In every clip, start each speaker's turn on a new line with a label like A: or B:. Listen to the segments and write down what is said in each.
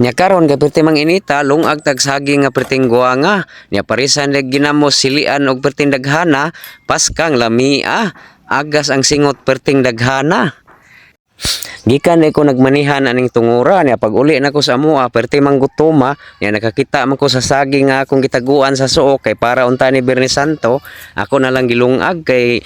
A: Nya karon kay perti mang inita lungag tag saging nga perting guanga. Nya parisan leg ginamos silian og perting daghana paskang lamia. Agas ang singot perting daghana. Gikan ko nagmanihan aning tungura niya pag uli na ko sa mua perti mang gutoma niya nakakita man ko sa saging nga akong gitaguan sa suok kay para unta ni Bernie Santo ako na lang gilungag kay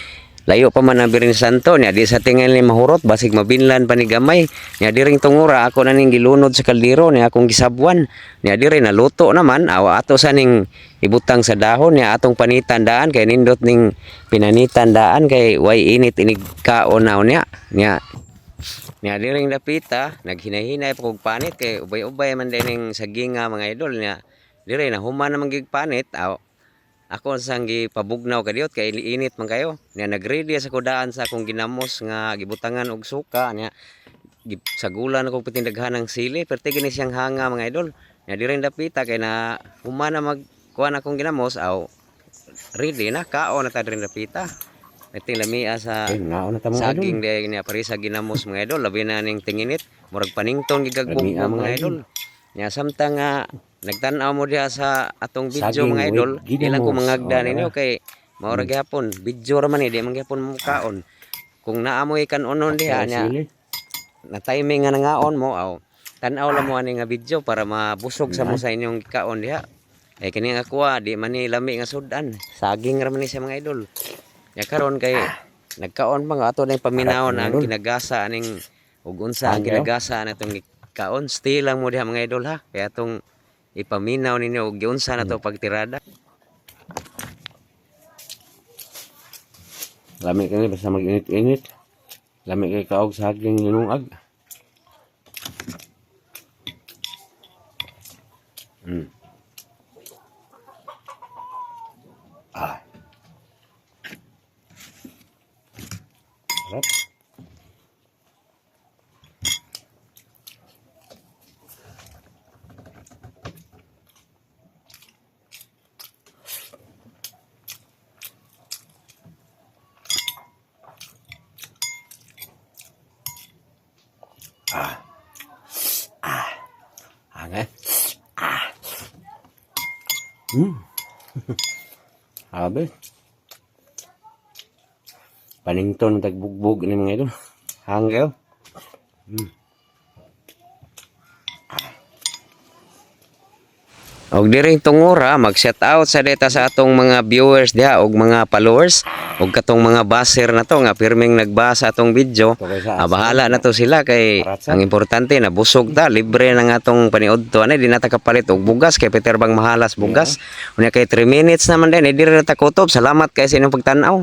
A: layo pa man ang Bernie Santo niya di sa tingin ni mahurot basig mabinlan pa ni gamay niya di ring tungura ako na ning gilunod sa kaldero niya akong gisabwan niya di rin naluto naman awa ato sa ning ibutang sa dahon niya atong panitan daan kay nindot ning pinanitan daan kay way init inig kaon na niya niya Niya diring dapita, naghinahinay pa kog panit kay ubay-ubay man din ning saging nga mga idol niya. Dire na human na manggig panit, aw. Ako sang gipabugnaw kadiot kay init man kayo. Niya nagready sa kudaan sa akong ginamos nga gibutangan og suka niya. Gi- Sagulan ako pitindaghan ng sili, perti gini siyang hanga mga idol. Niya diring dapita kay na human na magkuha akong ginamos, aw. Ready na kaon na ta diring dapita. Ito lamia sa
B: Ay, na ta mga idol.
A: saging dahil niya pari sa ginamos mga idol labi na ning tinginit murag panington
B: ah,
A: mga
B: mga
A: idol nya samtang nga nagtan-aw mo diha sa atong video
B: Saging
A: mga idol. Ilang ko mangagda
B: Oh,
A: ninyo kay maura gyapon. Video ra man eh, di man gyapon mo kaon kung naamoy kan unon diha nya na timing nga nangaon mo aw tan-aw lang mo ani nga video para mabusog sa mo sa inyong kaon diha. Eh kini nga kuha di man ni lami nga sudan. Saging ra man ni siya mga idol. Ya karon kay nagkaon pa nga ato na yung paminawon ang kinagasa aning ug unsa ang kinagasa na itong kaon stay lang mo diha mga idol ha kaya itong ipaminaw ninyo ug giunsa na to pagtirada
B: Lami kani basta mag-init-init. Lami kay kaog saging linungag. Mm. Ah. Sarap. Hangat. Ah. Hmm. Habis. Panington tagbugbog ni mga idol. Hanggaw.
A: Og diri tungura mag-shout out sa data sa atong mga viewers diha og mga followers og katong mga baser na to nga pirming nagbasa atong video. Ah, bahala na to sila kay ang importante na busog ta libre na nga atong paniud to ani di na ta kapalit og bugas kay Peter bang mahalas bugas. Unya kay 3 minutes naman din eh, di ra ta kutob. Salamat kay sa inyong pagtan-aw.